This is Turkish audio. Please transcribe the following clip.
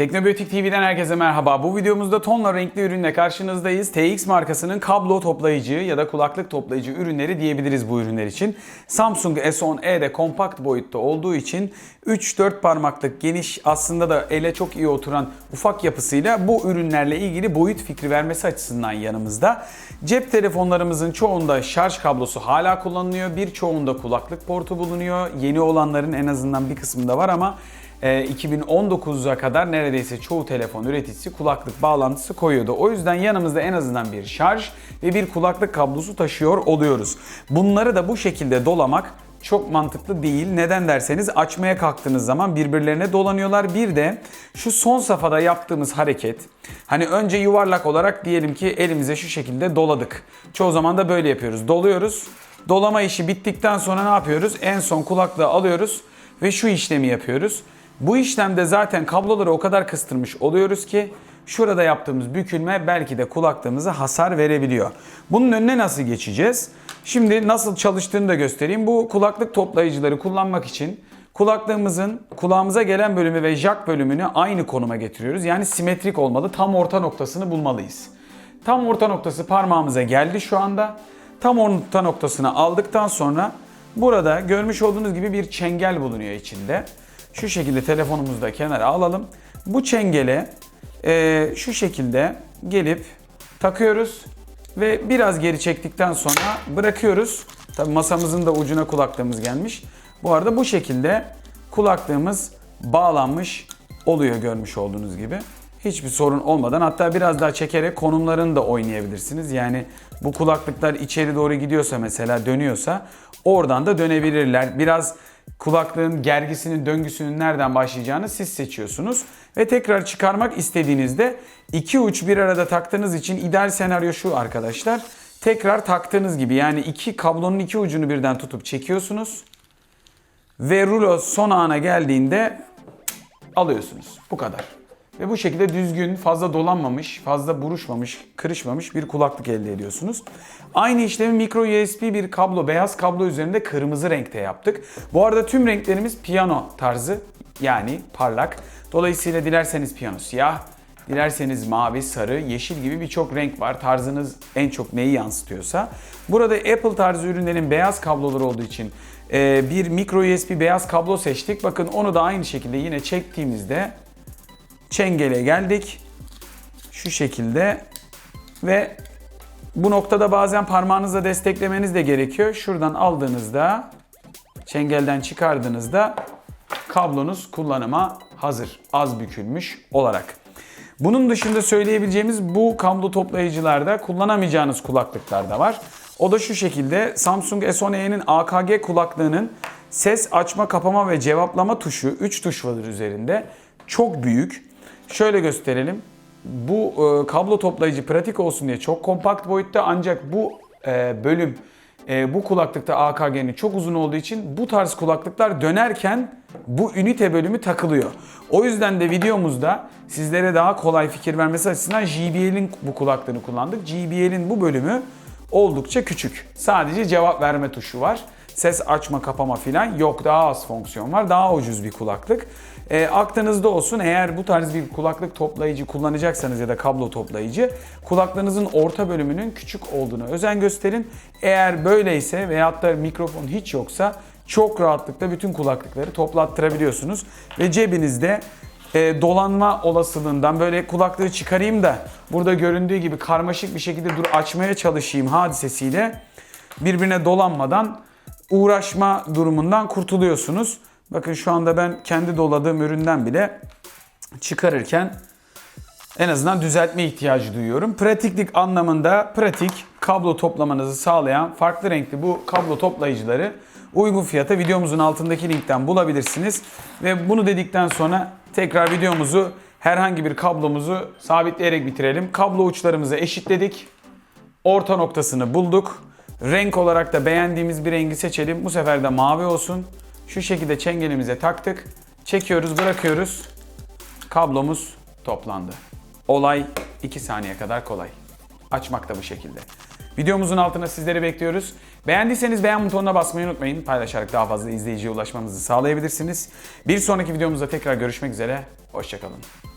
Teknobiyotik TV'den herkese merhaba. Bu videomuzda tonla renkli ürünle karşınızdayız. TX markasının kablo toplayıcı ya da kulaklık toplayıcı ürünleri diyebiliriz bu ürünler için. Samsung S10e'de kompakt boyutta olduğu için 3-4 parmaklık geniş aslında da ele çok iyi oturan ufak yapısıyla bu ürünlerle ilgili boyut fikri vermesi açısından yanımızda. Cep telefonlarımızın çoğunda şarj kablosu hala kullanılıyor. Birçoğunda kulaklık portu bulunuyor. Yeni olanların en azından bir kısmında var ama 2019'a kadar neredeyse çoğu telefon üreticisi kulaklık bağlantısı koyuyordu. O yüzden yanımızda en azından bir şarj ve bir kulaklık kablosu taşıyor oluyoruz. Bunları da bu şekilde dolamak çok mantıklı değil. Neden derseniz açmaya kalktığınız zaman birbirlerine dolanıyorlar. Bir de şu son safhada yaptığımız hareket. Hani önce yuvarlak olarak diyelim ki elimize şu şekilde doladık. Çoğu zaman da böyle yapıyoruz. Doluyoruz. Dolama işi bittikten sonra ne yapıyoruz? En son kulaklığı alıyoruz ve şu işlemi yapıyoruz. Bu işlemde zaten kabloları o kadar kıstırmış oluyoruz ki şurada yaptığımız bükülme belki de kulaklığımıza hasar verebiliyor. Bunun önüne nasıl geçeceğiz? Şimdi nasıl çalıştığını da göstereyim. Bu kulaklık toplayıcıları kullanmak için kulaklığımızın kulağımıza gelen bölümü ve jack bölümünü aynı konuma getiriyoruz. Yani simetrik olmalı. Tam orta noktasını bulmalıyız. Tam orta noktası parmağımıza geldi şu anda. Tam orta noktasını aldıktan sonra burada görmüş olduğunuz gibi bir çengel bulunuyor içinde. Şu şekilde telefonumuzu da kenara alalım. Bu çengele e, şu şekilde gelip takıyoruz ve biraz geri çektikten sonra bırakıyoruz. Tabi masamızın da ucuna kulaklığımız gelmiş. Bu arada bu şekilde kulaklığımız bağlanmış oluyor görmüş olduğunuz gibi. Hiçbir sorun olmadan hatta biraz daha çekerek konumlarını da oynayabilirsiniz. Yani bu kulaklıklar içeri doğru gidiyorsa mesela dönüyorsa oradan da dönebilirler. Biraz kulaklığın gergisinin döngüsünün nereden başlayacağını siz seçiyorsunuz. Ve tekrar çıkarmak istediğinizde iki uç bir arada taktığınız için ideal senaryo şu arkadaşlar. Tekrar taktığınız gibi yani iki kablonun iki ucunu birden tutup çekiyorsunuz. Ve rulo son ana geldiğinde alıyorsunuz. Bu kadar. Ve bu şekilde düzgün, fazla dolanmamış, fazla buruşmamış, kırışmamış bir kulaklık elde ediyorsunuz. Aynı işlemi micro USB bir kablo, beyaz kablo üzerinde kırmızı renkte yaptık. Bu arada tüm renklerimiz piyano tarzı yani parlak. Dolayısıyla dilerseniz piyano siyah, dilerseniz mavi, sarı, yeşil gibi birçok renk var. Tarzınız en çok neyi yansıtıyorsa. Burada Apple tarzı ürünlerin beyaz kabloları olduğu için e, bir micro USB beyaz kablo seçtik. Bakın onu da aynı şekilde yine çektiğimizde çengele geldik. Şu şekilde ve bu noktada bazen parmağınızla desteklemeniz de gerekiyor. Şuradan aldığınızda çengelden çıkardığınızda kablonuz kullanıma hazır. Az bükülmüş olarak. Bunun dışında söyleyebileceğimiz bu kablo toplayıcılarda kullanamayacağınız kulaklıklar da var. O da şu şekilde Samsung S10e'nin AKG kulaklığının ses açma, kapama ve cevaplama tuşu 3 tuş var üzerinde. Çok büyük. Şöyle gösterelim. Bu e, kablo toplayıcı pratik olsun diye çok kompakt boyutta ancak bu e, bölüm e, bu kulaklıkta AKG'nin çok uzun olduğu için bu tarz kulaklıklar dönerken bu ünite bölümü takılıyor. O yüzden de videomuzda sizlere daha kolay fikir vermesi açısından JBL'in bu kulaklığını kullandık. JBL'in bu bölümü oldukça küçük. Sadece cevap verme tuşu var. Ses açma kapama filan yok daha az fonksiyon var. Daha ucuz bir kulaklık. E, aklınızda olsun eğer bu tarz bir kulaklık toplayıcı kullanacaksanız ya da kablo toplayıcı kulaklığınızın orta bölümünün küçük olduğunu özen gösterin. Eğer böyleyse veyahut da mikrofon hiç yoksa çok rahatlıkla bütün kulaklıkları toplattırabiliyorsunuz. Ve cebinizde e, dolanma olasılığından böyle kulaklığı çıkarayım da burada göründüğü gibi karmaşık bir şekilde dur açmaya çalışayım hadisesiyle birbirine dolanmadan uğraşma durumundan kurtuluyorsunuz. Bakın şu anda ben kendi doladığım üründen bile çıkarırken en azından düzeltme ihtiyacı duyuyorum. Pratiklik anlamında pratik kablo toplamanızı sağlayan farklı renkli bu kablo toplayıcıları uygun fiyata videomuzun altındaki linkten bulabilirsiniz. Ve bunu dedikten sonra tekrar videomuzu herhangi bir kablomuzu sabitleyerek bitirelim. Kablo uçlarımızı eşitledik. Orta noktasını bulduk. Renk olarak da beğendiğimiz bir rengi seçelim. Bu sefer de mavi olsun. Şu şekilde çengelimize taktık. Çekiyoruz, bırakıyoruz. Kablomuz toplandı. Olay 2 saniye kadar kolay. Açmak da bu şekilde. Videomuzun altına sizleri bekliyoruz. Beğendiyseniz beğen butonuna basmayı unutmayın. Paylaşarak daha fazla izleyiciye ulaşmamızı sağlayabilirsiniz. Bir sonraki videomuzda tekrar görüşmek üzere. Hoşçakalın.